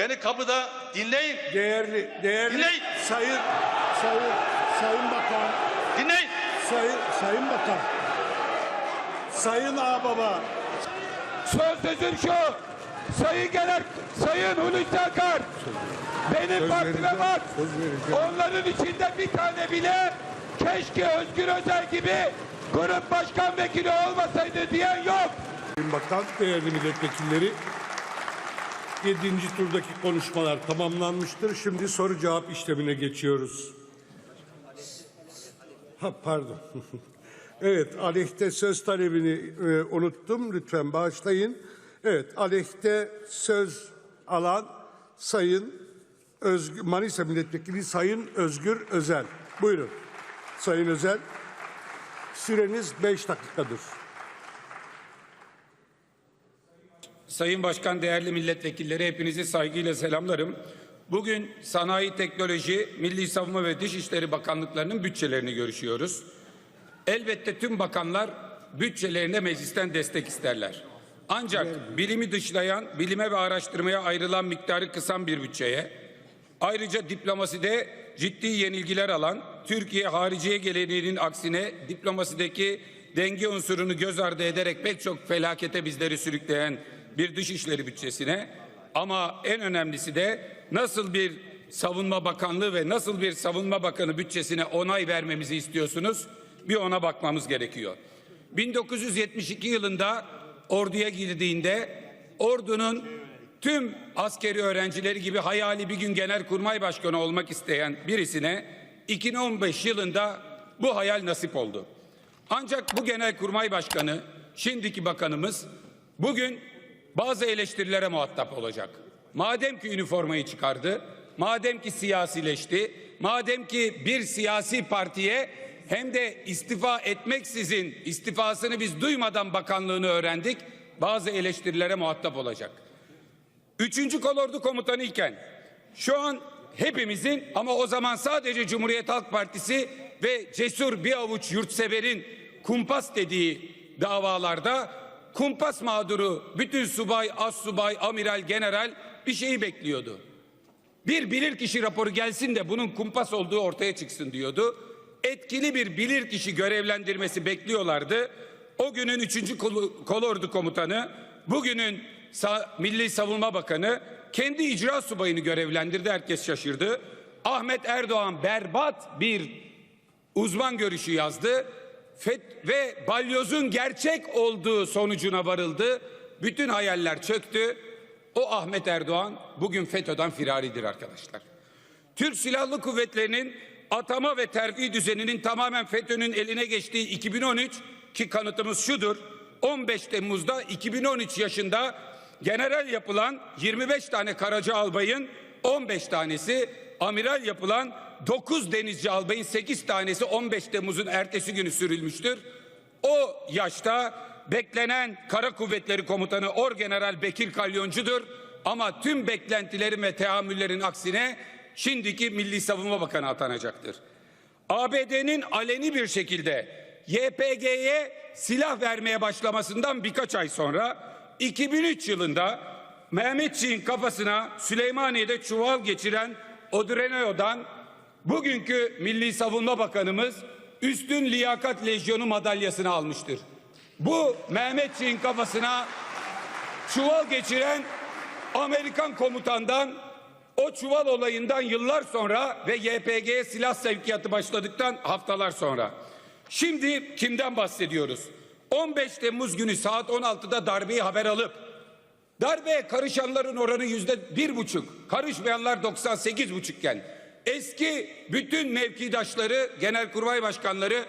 Beni kapıda dinleyin. Değerli, değerli Dinleyin. sayın, sayın, sayın bakan, Dinleyin. sayın, sayın bakan, sayın ağababa, Son sözüm şu. Sayın Genel, Sayın Hulusi Akar. Benim partime var. Onların içinde bir tane bile keşke Özgür Özel gibi grup başkan vekili olmasaydı diyen yok. sayın bakan, değerli milletvekilleri. Yedinci turdaki konuşmalar tamamlanmıştır. Şimdi soru cevap işlemine geçiyoruz. Ha, pardon. evet, aleyhte söz talebini e, unuttum. Lütfen bağışlayın. Evet, aleyhte söz alan Sayın Özgür, Manisa Milletvekili Sayın Özgür Özel. Buyurun. Sayın Özel, süreniz beş dakikadır. Sayın Başkan, değerli milletvekilleri hepinizi saygıyla selamlarım. Bugün Sanayi, Teknoloji, Milli Savunma ve Dışişleri Bakanlıklarının bütçelerini görüşüyoruz. Elbette tüm bakanlar bütçelerine meclisten destek isterler. Ancak bilimi dışlayan, bilime ve araştırmaya ayrılan miktarı kısan bir bütçeye, ayrıca diplomaside ciddi yenilgiler alan, Türkiye hariciye geleneğinin aksine diplomasideki denge unsurunu göz ardı ederek pek çok felakete bizleri sürükleyen bir dışişleri bütçesine ama en önemlisi de nasıl bir savunma bakanlığı ve nasıl bir savunma bakanı bütçesine onay vermemizi istiyorsunuz bir ona bakmamız gerekiyor. 1972 yılında orduya girdiğinde ordunun tüm askeri öğrencileri gibi hayali bir gün genelkurmay başkanı olmak isteyen birisine 2015 yılında bu hayal nasip oldu. Ancak bu genelkurmay başkanı, şimdiki bakanımız bugün bazı eleştirilere muhatap olacak. Madem ki üniformayı çıkardı, madem ki siyasileşti, madem ki bir siyasi partiye hem de istifa etmeksizin istifasını biz duymadan bakanlığını öğrendik, bazı eleştirilere muhatap olacak. Üçüncü kolordu komutanı iken şu an hepimizin ama o zaman sadece Cumhuriyet Halk Partisi ve cesur bir avuç yurtseverin kumpas dediği davalarda kumpas mağduru bütün subay, az subay, amiral, general bir şeyi bekliyordu. Bir bilirkişi raporu gelsin de bunun kumpas olduğu ortaya çıksın diyordu. Etkili bir bilirkişi görevlendirmesi bekliyorlardı. O günün 3. Kol- Kolordu Komutanı, bugünün Milli Savunma Bakanı kendi icra subayını görevlendirdi. Herkes şaşırdı. Ahmet Erdoğan berbat bir uzman görüşü yazdı. Fet ve balyozun gerçek olduğu sonucuna varıldı. Bütün hayaller çöktü. O Ahmet Erdoğan bugün FETÖ'den firaridir arkadaşlar. Türk Silahlı Kuvvetleri'nin atama ve terfi düzeninin tamamen FETÖ'nün eline geçtiği 2013 ki kanıtımız şudur. 15 Temmuz'da 2013 yaşında general yapılan 25 tane Karaca albayın 15 tanesi amiral yapılan 9 denizci albayın 8 tanesi 15 Temmuz'un ertesi günü sürülmüştür. O yaşta beklenen Kara Kuvvetleri Komutanı Orgeneral Bekir Kalyoncu'dur. Ama tüm beklentilerin ve teamüllerin aksine şimdiki Milli Savunma Bakanı atanacaktır. ABD'nin aleni bir şekilde YPG'ye silah vermeye başlamasından birkaç ay sonra 2003 yılında Mehmetçiğin kafasına Süleymaniye'de çuval geçiren Odreno'dan bugünkü Milli Savunma Bakanımız Üstün Liyakat Lejyonu madalyasını almıştır. Bu Mehmetçiğin kafasına çuval geçiren Amerikan komutandan o çuval olayından yıllar sonra ve YPG'ye silah sevkiyatı başladıktan haftalar sonra. Şimdi kimden bahsediyoruz? 15 Temmuz günü saat 16'da darbeyi haber alıp darbeye karışanların oranı yüzde bir buçuk, karışmayanlar 98 buçukken eski bütün mevkidaşları, genelkurmay başkanları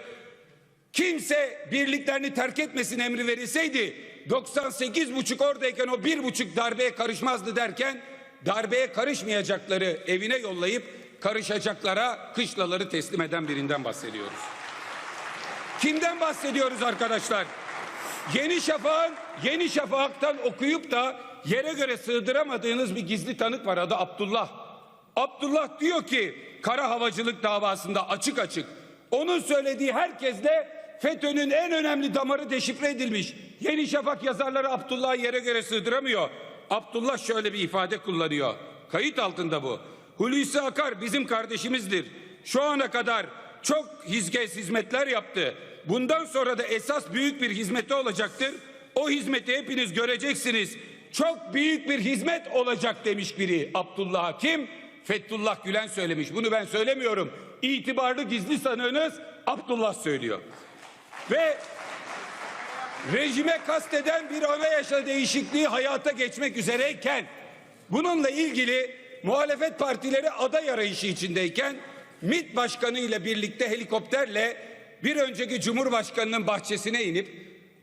kimse birliklerini terk etmesin emri verilseydi 98 buçuk oradayken o bir buçuk darbeye karışmazdı derken darbeye karışmayacakları evine yollayıp karışacaklara kışlaları teslim eden birinden bahsediyoruz. Kimden bahsediyoruz arkadaşlar? Yeni Şafak'ın Yeni Şafak'tan okuyup da yere göre sığdıramadığınız bir gizli tanık var adı Abdullah. Abdullah diyor ki kara havacılık davasında açık açık onun söylediği herkesle FETÖ'nün en önemli damarı deşifre edilmiş. Yeni Şafak yazarları Abdullah'ı yere göre sığdıramıyor. Abdullah şöyle bir ifade kullanıyor. Kayıt altında bu. Hulusi Akar bizim kardeşimizdir. Şu ana kadar çok hizmet hizmetler yaptı. Bundan sonra da esas büyük bir hizmeti olacaktır. O hizmeti hepiniz göreceksiniz. Çok büyük bir hizmet olacak demiş biri. Abdullah Hakim, Fethullah Gülen söylemiş. Bunu ben söylemiyorum. İtibarlı gizli sanığınız Abdullah söylüyor. Ve rejime kasteden bir anayasa değişikliği hayata geçmek üzereyken bununla ilgili muhalefet partileri aday arayışı içindeyken MİT Başkanı ile birlikte helikopterle bir önceki Cumhurbaşkanı'nın bahçesine inip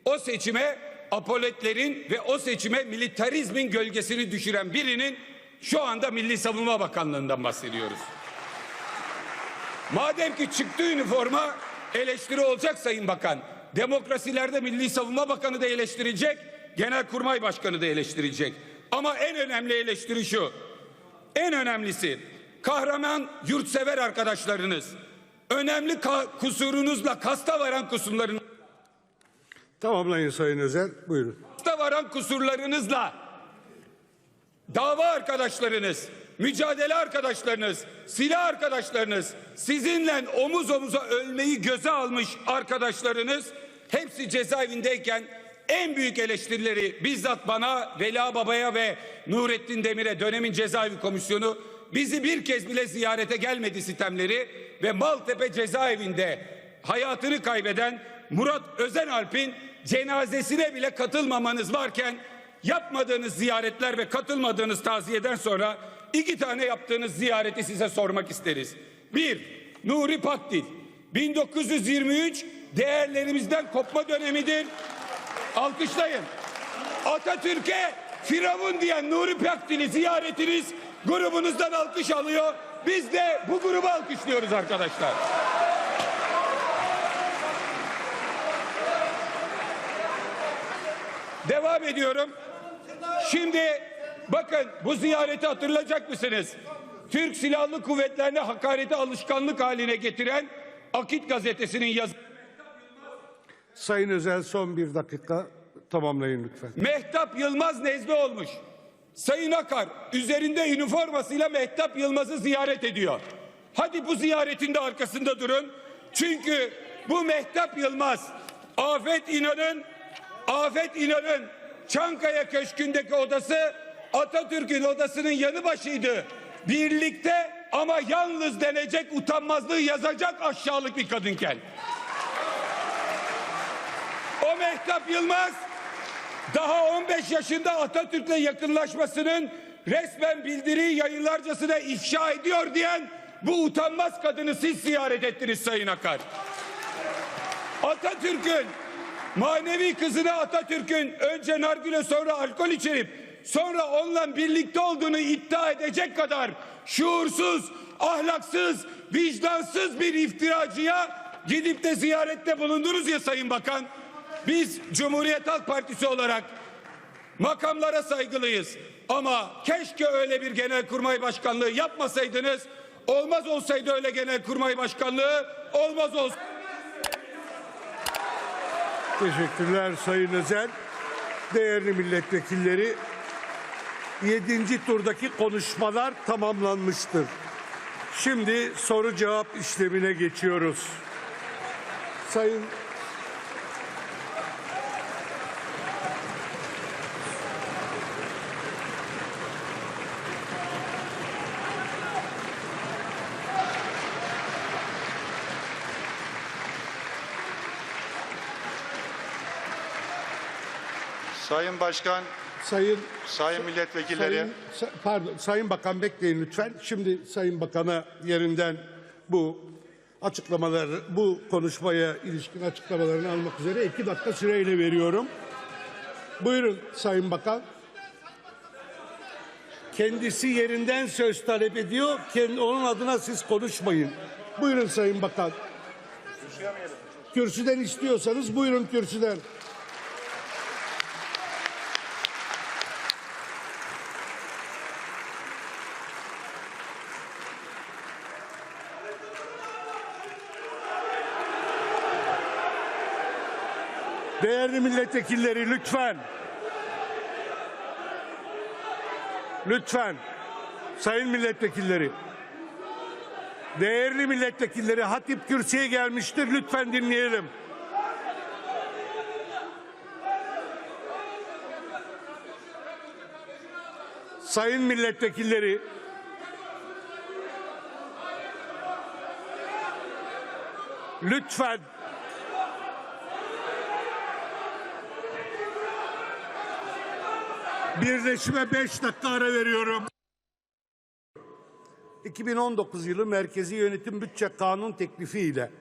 o seçime apoletlerin ve o seçime militarizmin gölgesini düşüren birinin şu anda Milli Savunma Bakanlığı'ndan bahsediyoruz. Madem ki çıktı üniforma eleştiri olacak Sayın Bakan. Demokrasilerde Milli Savunma Bakanı da eleştirecek, Genelkurmay Başkanı da eleştirecek. Ama en önemli eleştiri şu. En önemlisi kahraman yurtsever arkadaşlarınız. Önemli ka- kusurunuzla kasta varan kusurların Tamamlayın Sayın Özel. Buyurun. kasta varan kusurlarınızla dava arkadaşlarınız, mücadele arkadaşlarınız, silah arkadaşlarınız, sizinle omuz omuza ölmeyi göze almış arkadaşlarınız hepsi cezaevindeyken en büyük eleştirileri bizzat bana, Vela Baba'ya ve Nurettin Demir'e dönemin cezaevi komisyonu bizi bir kez bile ziyarete gelmedi sitemleri ve Maltepe cezaevinde hayatını kaybeden Murat Özenalp'in cenazesine bile katılmamanız varken yapmadığınız ziyaretler ve katılmadığınız taziyeden sonra iki tane yaptığınız ziyareti size sormak isteriz. Bir, Nuri Pakdil. 1923 değerlerimizden kopma dönemidir. Alkışlayın. Atatürk'e Firavun diyen Nuri Pakdil'i ziyaretiniz grubunuzdan alkış alıyor. Biz de bu grubu alkışlıyoruz arkadaşlar. Devam ediyorum. Şimdi bakın bu ziyareti hatırlayacak mısınız? Türk Silahlı Kuvvetlerine hakareti alışkanlık haline getiren Akit gazetesinin yazı Sayın Özel son bir dakika tamamlayın lütfen. Mehtap Yılmaz nezle olmuş. Sayın Akar üzerinde üniformasıyla Mehtap Yılmaz'ı ziyaret ediyor. Hadi bu ziyaretin de arkasında durun. Çünkü bu Mehtap Yılmaz Afet İnan'ın Afet İnan'ın Çankaya Köşkü'ndeki odası Atatürk'ün odasının yanı başıydı. Birlikte ama yalnız denecek utanmazlığı yazacak aşağılık bir kadınken. O Mehtap Yılmaz daha 15 yaşında Atatürk'le yakınlaşmasının resmen bildiriyi yayınlarcasına ifşa ediyor diyen bu utanmaz kadını siz ziyaret ettiniz Sayın Akar. Atatürk'ün manevi kızına Atatürk'ün önce nargile sonra alkol içirip sonra onunla birlikte olduğunu iddia edecek kadar şuursuz, ahlaksız, vicdansız bir iftiracıya gidip de ziyarette bulundunuz ya Sayın Bakan. Biz Cumhuriyet Halk Partisi olarak makamlara saygılıyız. Ama keşke öyle bir genelkurmay başkanlığı yapmasaydınız. Olmaz olsaydı öyle genelkurmay başkanlığı olmaz olsaydı. Teşekkürler Sayın Özel. Değerli milletvekilleri, yedinci turdaki konuşmalar tamamlanmıştır. Şimdi soru cevap işlemine geçiyoruz. Sayın Sayın Başkan, Sayın sayın milletvekilleri, Sayın, Sa- pardon, Sayın Bakan bekleyin lütfen. Şimdi Sayın Bakan'a yerinden bu açıklamaları, bu konuşmaya ilişkin açıklamalarını almak üzere iki dakika süreyle veriyorum. Buyurun Sayın Bakan. Kendisi yerinden söz talep ediyor. Kendi, onun adına siz konuşmayın. Buyurun Sayın Bakan. Kürsüden istiyorsanız buyurun kürsüden. Değerli milletvekilleri lütfen. Lütfen. Sayın milletvekilleri. Değerli milletvekilleri Hatip kürsüye gelmiştir. Lütfen dinleyelim. Sayın milletvekilleri. Lütfen Birleşime 5 dakika ara veriyorum. 2019 yılı Merkezi Yönetim Bütçe Kanun teklifi ile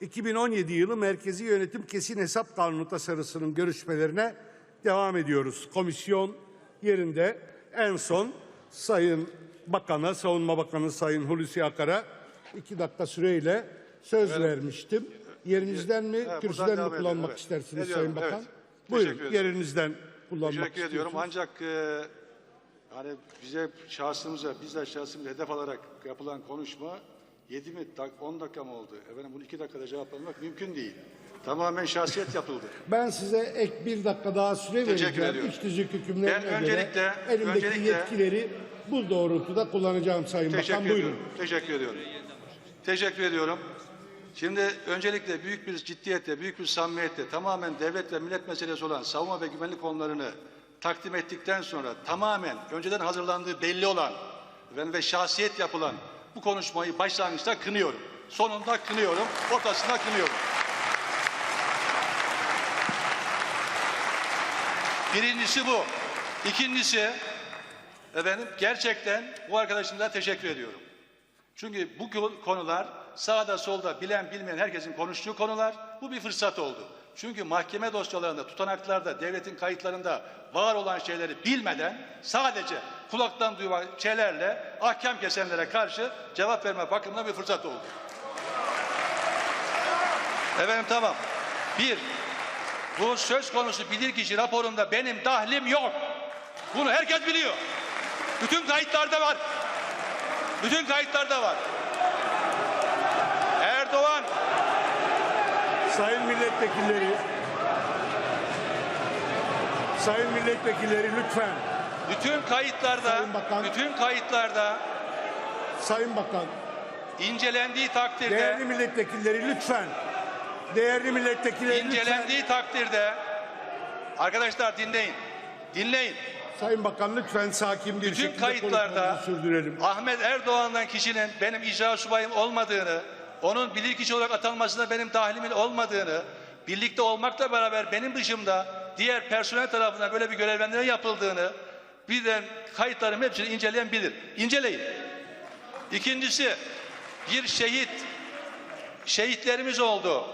2017 yılı Merkezi Yönetim Kesin Hesap Kanunu tasarısının görüşmelerine devam ediyoruz. Komisyon yerinde en son Sayın Bakan'a, Savunma Bakanı Sayın Hulusi Akar'a iki dakika süreyle söz vermiştim. Yerinizden mi, buradan kürsüden mi kullanmak evet. istersiniz Ediyorum, Sayın Bakan? evet. Buyurun, yerinizden kullanmak Teşekkür ediyorum. Ancak e, hani bize şahsımıza, bizzat şahsımıza hedef alarak yapılan konuşma 7 mi, dak- 10 dakika mı oldu? Efendim bunu 2 dakikada cevaplamak mümkün değil. Tamamen şahsiyet yapıldı. Ben size ek bir dakika daha süre Teşekkür vereceğim. ediyorum. İç tüzük hükümlerine Ben öncelikle- elimdeki öncelikle- yetkileri bu doğrultuda kullanacağım Sayın Teşekkür Bakan. Buyurun. Teşekkür ediyorum. Teşekkür ediyorum. Şimdi öncelikle büyük bir ciddiyetle, büyük bir samimiyetle tamamen devlet ve millet meselesi olan savunma ve güvenlik konularını takdim ettikten sonra tamamen önceden hazırlandığı belli olan ve şahsiyet yapılan bu konuşmayı başlangıçta kınıyorum. Sonunda kınıyorum, ortasında kınıyorum. Birincisi bu. İkincisi efendim gerçekten bu arkadaşımıza teşekkür ediyorum. Çünkü bu konu- konular sağda solda bilen bilmeyen herkesin konuştuğu konular. Bu bir fırsat oldu. Çünkü mahkeme dosyalarında, tutanaklarda, devletin kayıtlarında var olan şeyleri bilmeden sadece kulaktan duyulan şeylerle ahkam kesenlere karşı cevap verme bakımından bir fırsat oldu. Efendim tamam. Bir, bu söz konusu bilirkişi raporunda benim dahlim yok. Bunu herkes biliyor. Bütün kayıtlarda var. Bütün kayıtlarda var. Erdoğan Sayın milletvekilleri Sayın milletvekilleri lütfen bütün kayıtlarda Sayın Bakan. bütün kayıtlarda Sayın Bakan incelendiği takdirde değerli milletvekilleri lütfen değerli milletvekilleri lütfen incelendiği takdirde arkadaşlar dinleyin. Dinleyin. Sayın Bakan lütfen sakin bir Bütün şekilde kayıtlarda sürdürelim. Ahmet Erdoğan'dan kişinin benim icra subayım olmadığını, onun bilirkişi olarak atanmasında benim dahilimin olmadığını, birlikte olmakla beraber benim dışımda diğer personel tarafından böyle bir görevlendirme yapıldığını, bir de kayıtlarım hepsini inceleyen bilir. İnceleyin. İkincisi, bir şehit, şehitlerimiz oldu.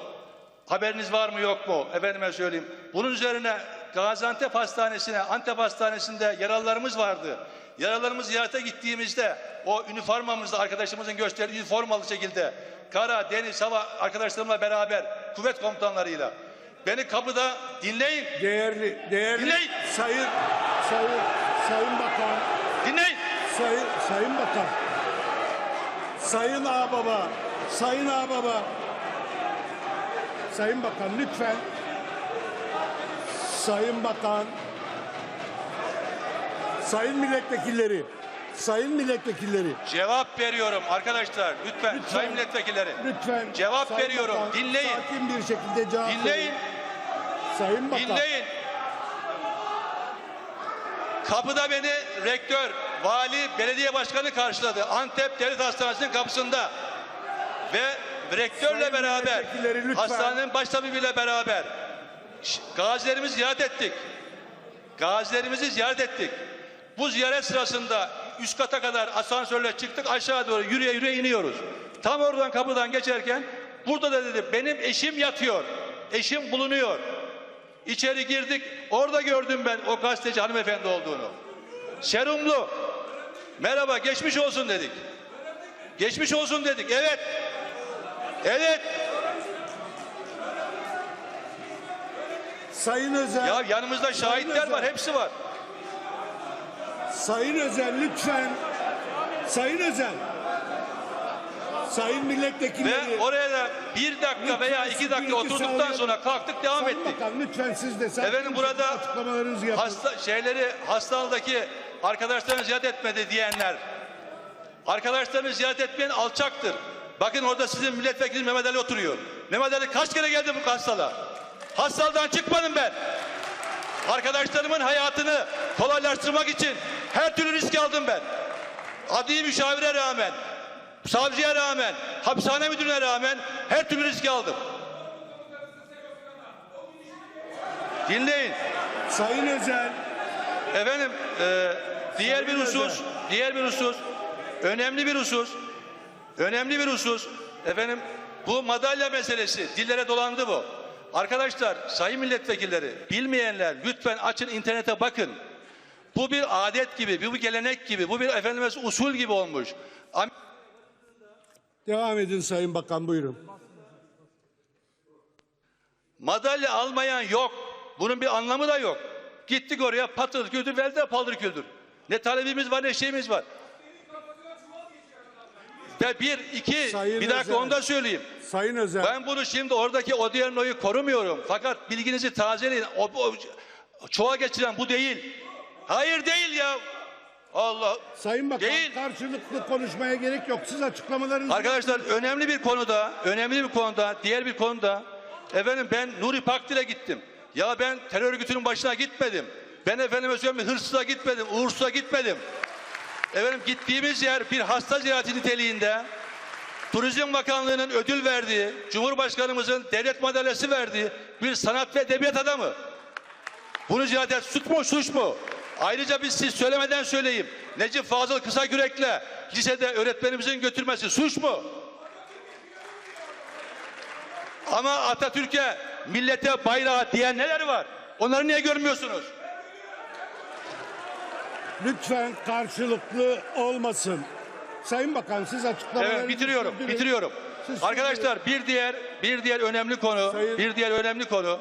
Haberiniz var mı yok mu? Efendime söyleyeyim. Bunun üzerine Gaziantep Hastanesi'ne, Antep Hastanesi'nde yaralılarımız vardı. Yaralılarımızı ziyarete gittiğimizde o üniformamızda arkadaşımızın gösterdiği üniformalı şekilde kara, deniz, hava arkadaşlarımla beraber kuvvet komutanlarıyla beni kapıda dinleyin, Değerli değerli Dinleyin. Sayın Sayın Sayın Bakan dinleyin. Sayın Sayın Bakan Sayın Ağbaba Sayın Ağbaba Sayın Bakan lütfen Sayın Bakan Sayın milletvekilleri Sayın milletvekilleri Cevap veriyorum arkadaşlar lütfen, Lütfen. sayın milletvekilleri. lütfen Cevap Sayın veriyorum. Bakan, Dinleyin. Sakin bir şekilde cevap Dinleyin, verin. Sayın Bakan dinleyin. Kapıda beni rektör, vali, belediye başkanı karşıladı. Antep Devlet Hastanesi'nin kapısında. Ve rektörle Sayın beraber, hastanenin baştabibiyle beraber ş- gazilerimizi ziyaret ettik. Gazilerimizi ziyaret ettik. Bu ziyaret sırasında üst kata kadar asansörle çıktık aşağı doğru yürüye yürüye iniyoruz. Tam oradan kapıdan geçerken burada da dedi benim eşim yatıyor. Eşim bulunuyor. İçeri girdik. Orada gördüm ben o gazeteci hanımefendi olduğunu. Serumlu. Merhaba geçmiş olsun dedik. Geçmiş olsun dedik. Evet. Evet. Sayın Özel Ya yanımızda şahitler var. Hepsi var. Sayın Özel lütfen. Sayın Özel. Sayın milletvekilleri. Ve oraya da bir dakika veya Lütfen iki dakika oturduktan sağlayalım. sonra kalktık devam Sayın ettik. Bakan lütfen siz de sakin Efendim burada hasta şeyleri hastanedeki arkadaşlarını ziyaret etmedi diyenler Arkadaşlarını ziyaret etmeyen alçaktır. Bakın orada sizin milletvekili Mehmet Ali oturuyor. Mehmet Ali kaç kere geldi bu hastalığa? Hastalıktan çıkmadım ben. Arkadaşlarımın hayatını kolaylaştırmak için her türlü risk aldım ben. Adli müşavire rağmen, savcıya rağmen, hapishane müdürüne rağmen her türlü riski aldım. Dinleyin. Sayın Özel, Efendim e, diğer bir Sayın husus, Özel. diğer bir husus, önemli bir husus, önemli bir husus. Efendim bu madalya meselesi dillere dolandı bu. Arkadaşlar, sayın milletvekilleri, bilmeyenler lütfen açın internete bakın. Bu bir adet gibi, bu bir gelenek gibi, bu bir efendimiz usul gibi olmuş. Am- devam edin Sayın Bakan buyurun. Madalya almayan yok. Bunun bir anlamı da yok. Gittik oraya patır küldür verdi paldır küldür. Ne talebimiz var ne şeyimiz var. Ve bir, iki, Sayın bir dakika Özel. onu da söyleyeyim. Sayın Özel, Ben bunu şimdi oradaki Odierno'yu korumuyorum. Fakat bilginizi tazeleyin. O, o, çoğa geçiren bu değil. Hayır değil ya. Allah. Sayın Bakan Değil. karşılıklı konuşmaya gerek yok. Siz açıklamalarınızı Arkadaşlar önemli bir konuda, önemli bir konuda, diğer bir konuda efendim ben Nuri Pakdil'e gittim. Ya ben terör örgütünün başına gitmedim. Ben efendime söyleyeyim hırsıza gitmedim, uğursuza gitmedim. Efendim gittiğimiz yer bir hasta ziyareti niteliğinde Turizm Bakanlığı'nın ödül verdiği, Cumhurbaşkanımızın devlet madalyası verdiği bir sanat ve edebiyat adamı. Bunu ziyaret et, suç mu suç mu? Ayrıca biz siz söylemeden söyleyeyim. Necip Fazıl Kısagürek'le lisede öğretmenimizin götürmesi suç mu? Ama Atatürk'e, millete, bayrağa diyen neler var? Onları niye görmüyorsunuz? Lütfen karşılıklı olmasın. Sayın Bakan siz açıklamalarınızı Evet bitiriyorum, sürdürün. bitiriyorum. Siz Arkadaşlar bir diğer bir diğer önemli konu, Sayın- bir diğer önemli konu.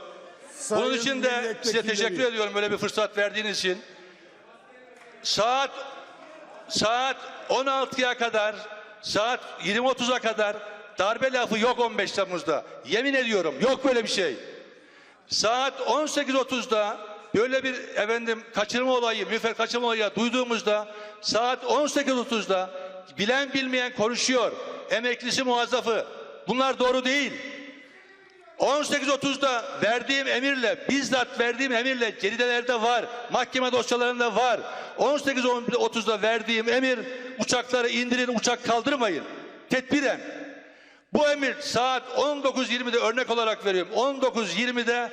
Sayın Bunun için de size milletvekilleri, teşekkür ediyorum böyle bir fırsat verdiğiniz için. Saat saat 16'ya kadar, saat 20.30'a kadar darbe lafı yok 15 Temmuz'da. Yemin ediyorum yok böyle bir şey. Saat 18.30'da böyle bir efendim kaçırma olayı, müfer kaçırma olayı duyduğumuzda saat 18.30'da bilen bilmeyen konuşuyor. Emeklisi muazzafı. Bunlar doğru değil. 18.30'da verdiğim emirle, bizzat verdiğim emirle ceridelerde var, mahkeme dosyalarında var. 18.30'da verdiğim emir uçakları indirin, uçak kaldırmayın. Tedbiren. Bu emir saat 19.20'de örnek olarak veriyorum. 19.20'de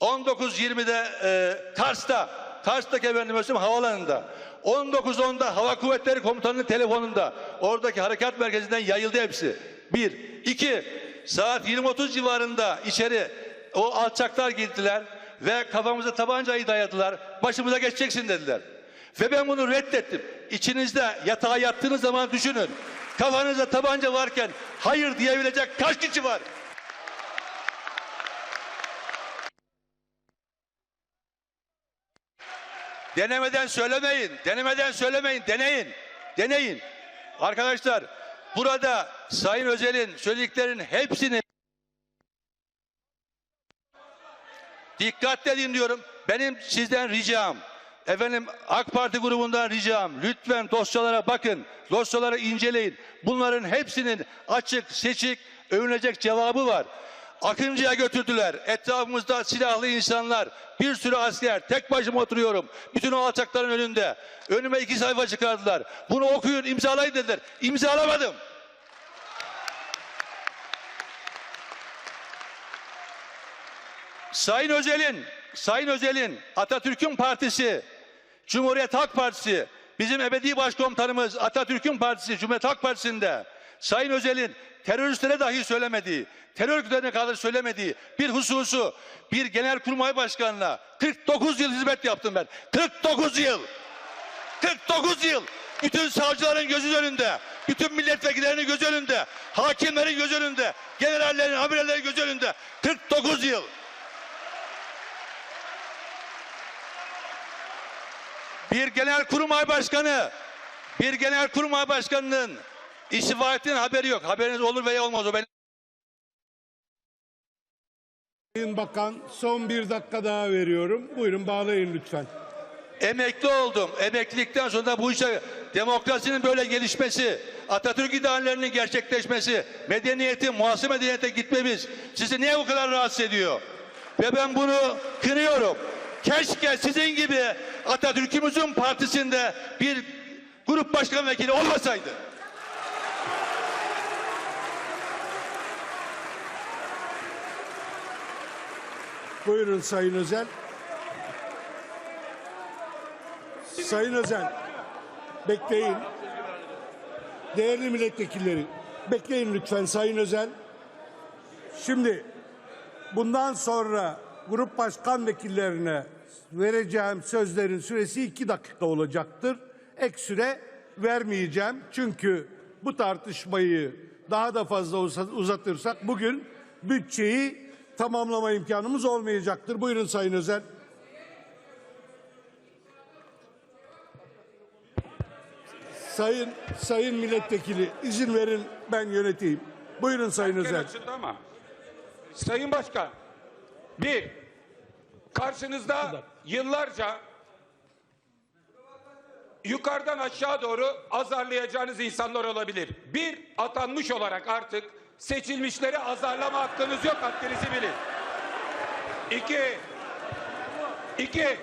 19.20'de e, Kars'ta, Kars'taki efendim söyleyeyim havalanında. 19.10'da Hava Kuvvetleri Komutanı'nın telefonunda oradaki harekat merkezinden yayıldı hepsi. Bir. iki saat 20.30 civarında içeri o alçaklar girdiler ve kafamıza tabancayı dayadılar. Başımıza geçeceksin dediler. Ve ben bunu reddettim. İçinizde yatağa yattığınız zaman düşünün. Kafanızda tabanca varken hayır diyebilecek kaç kişi var? Denemeden söylemeyin. Denemeden söylemeyin. Deneyin. Deneyin. Arkadaşlar burada Sayın Özel'in söylediklerinin hepsini dikkatle dinliyorum. Benim sizden ricam efendim AK Parti grubundan ricam lütfen dosyalara bakın. Dosyaları inceleyin. Bunların hepsinin açık, seçik, övünecek cevabı var. Akıncı'ya götürdüler. Etrafımızda silahlı insanlar, bir sürü asker. Tek başıma oturuyorum. Bütün o alçakların önünde. Önüme iki sayfa çıkardılar. Bunu okuyun, imzalayın dediler. İmzalamadım. Sayın Özel'in, Sayın Özel'in Atatürk'ün partisi, Cumhuriyet Halk Partisi, bizim ebedi başkomutanımız Atatürk'ün partisi, Cumhuriyet Halk Partisi'nde Sayın Özel'in teröristlere dahi söylemediği, terör örgütlerine kadar söylemediği bir hususu bir genelkurmay başkanına 49 yıl hizmet yaptım ben. 49 yıl. 49 yıl. Bütün savcıların gözü önünde, bütün milletvekillerinin gözü önünde, hakimlerin gözü önünde, generallerin, amirallerin gözü önünde. 49 yıl. bir genel kurmay başkanı bir genel kurmay başkanının istifa ettiğinin haberi yok. Haberiniz olur veya olmaz o benim. Sayın Bakan son bir dakika daha veriyorum. Buyurun bağlayın lütfen. Emekli oldum. Emeklilikten sonra bu işe demokrasinin böyle gelişmesi, Atatürk ideallerinin gerçekleşmesi, medeniyetin, muhasebe medeniyete gitmemiz sizi niye bu kadar rahatsız ediyor? Ve ben bunu kınıyorum. Keşke sizin gibi Atatürk'ümüzün partisinde bir grup başkan vekili olmasaydı. Buyurun Sayın Özel. Sayın Özel, bekleyin. Değerli milletvekilleri, bekleyin lütfen Sayın Özel. Şimdi bundan sonra grup başkan vekillerine vereceğim sözlerin süresi iki dakika olacaktır. Ek süre vermeyeceğim. Çünkü bu tartışmayı daha da fazla uza- uzatırsak bugün bütçeyi tamamlama imkanımız olmayacaktır. Buyurun Sayın Özel. Sayın Sayın milletvekili izin verin ben yöneteyim. Buyurun Sayın Erken Özel. açıldı ama. Sayın Başkan, bir, karşınızda yıllarca yukarıdan aşağı doğru azarlayacağınız insanlar olabilir. Bir, atanmış olarak artık seçilmişleri azarlama hakkınız yok, haddinizi bilin. İki, iki,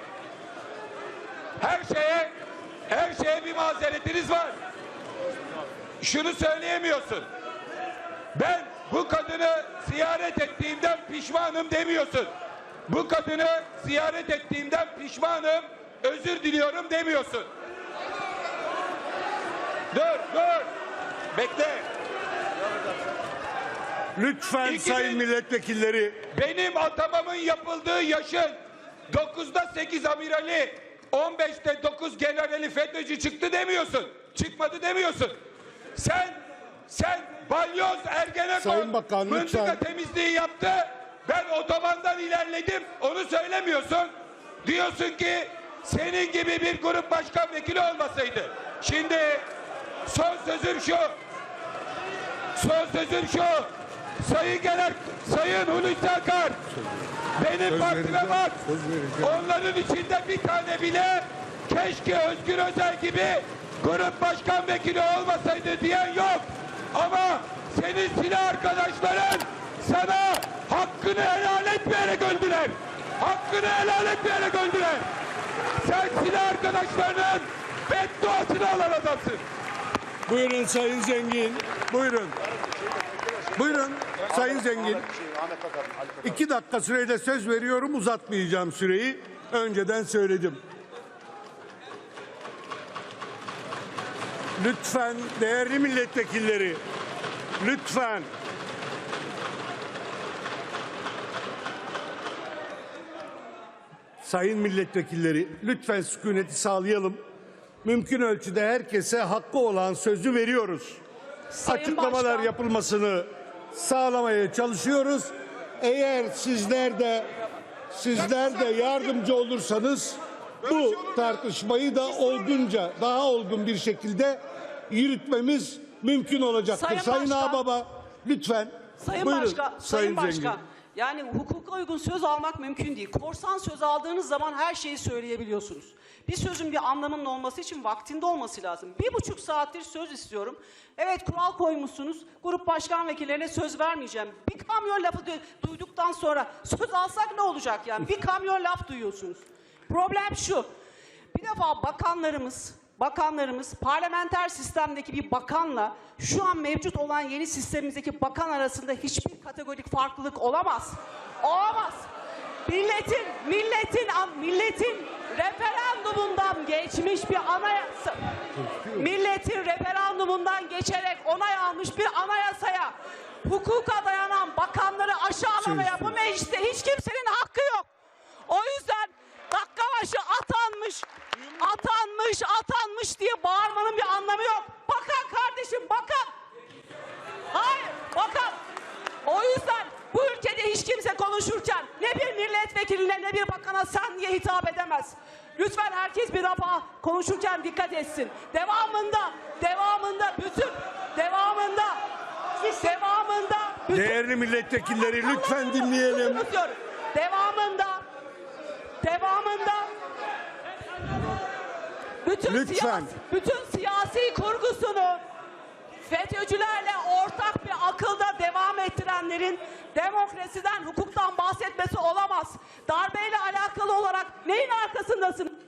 her şeye, her şeye bir mazeretiniz var. Şunu söyleyemiyorsun. Ben bu kadını ziyaret ettiğimden pişmanım demiyorsun. Bu kadını ziyaret ettiğimden pişmanım, özür diliyorum demiyorsun. Dur, dur. Bekle. Lütfen İki sayın bin- milletvekilleri Benim atamamın yapıldığı yaşın 9'da 8 amirali, 15'te 9 generali FETÖ'cü çıktı demiyorsun. Çıkmadı demiyorsun. Sen, sen balyoz Ergenekon Sayın Bakan, mıntıka lütfen. temizliği yaptı. Ben otobandan ilerledim. Onu söylemiyorsun. Diyorsun ki senin gibi bir grup başkan vekili olmasaydı. Şimdi son sözüm şu. Son sözüm şu. Sayın Genel, Sayın Hulusi Akar. Benim Söz partime bak. Onların içinde bir tane bile keşke Özgür Özel gibi grup başkan vekili olmasaydı diyen yok. Ama senin silah arkadaşların sana hakkını helal etmeyerek öldüler. Hakkını helal etmeyerek öldüler. Sen silah arkadaşlarının bedduasını alan adamsın. buyurun Sayın Zengin. Buyurun. Buyurun Sayın Zengin. İki dakika süreyle söz veriyorum uzatmayacağım süreyi. Önceden söyledim. Lütfen değerli milletvekilleri. Lütfen. Sayın milletvekilleri lütfen sükuneti sağlayalım. Mümkün ölçüde herkese hakkı olan sözü veriyoruz. Sayın Açıklamalar Başkan. yapılmasını sağlamaya çalışıyoruz. Eğer sizler de sizler de yardımcı olursanız bu tartışmayı da olgunca daha olgun bir şekilde yürütmemiz mümkün olacaktır. Sayın Sayın, Başkan. Ağbaba lütfen. Sayın Buyurun, Başkan, Sayın, Başkan. Zengin. Yani hukuka uygun söz almak mümkün değil. Korsan söz aldığınız zaman her şeyi söyleyebiliyorsunuz. Bir sözün bir anlamının olması için vaktinde olması lazım. Bir buçuk saattir söz istiyorum. Evet kural koymuşsunuz. Grup başkan vekillerine söz vermeyeceğim. Bir kamyon lafı du- duyduktan sonra söz alsak ne olacak yani? Bir kamyon laf duyuyorsunuz. Problem şu. Bir defa bakanlarımız, bakanlarımız parlamenter sistemdeki bir bakanla şu an mevcut olan yeni sistemimizdeki bakan arasında hiçbir kategorik farklılık olamaz. Olamaz. Milletin, milletin, milletin referandumundan geçmiş bir anayasa, milletin referandumundan geçerek onay almış bir anayasaya hukuka dayanan bakanları aşağılamaya bu mecliste hiç kimsenin hakkı yok. O yüzden dakika başı atanmış, atanmış, atanmış diye bağırmanın bir anlamı yok. Bakan kardeşim, bakan. Hayır, bakan. O yüzden bu ülkede hiç kimse konuşurken ne bir milletvekiline ne bir bakana sen diye hitap edemez. Lütfen herkes bir defa konuşurken dikkat etsin. Devamında, devamında bütün, devamında, devamında bütün Değerli milletvekilleri lütfen dinleyelim. Devamında devamında bütün, Lütfen. siyasi, bütün siyasi kurgusunu FETÖ'cülerle akılda devam ettirenlerin demokrasiden, hukuktan bahsetmesi olamaz. Darbeyle alakalı olarak neyin arkasındasınız?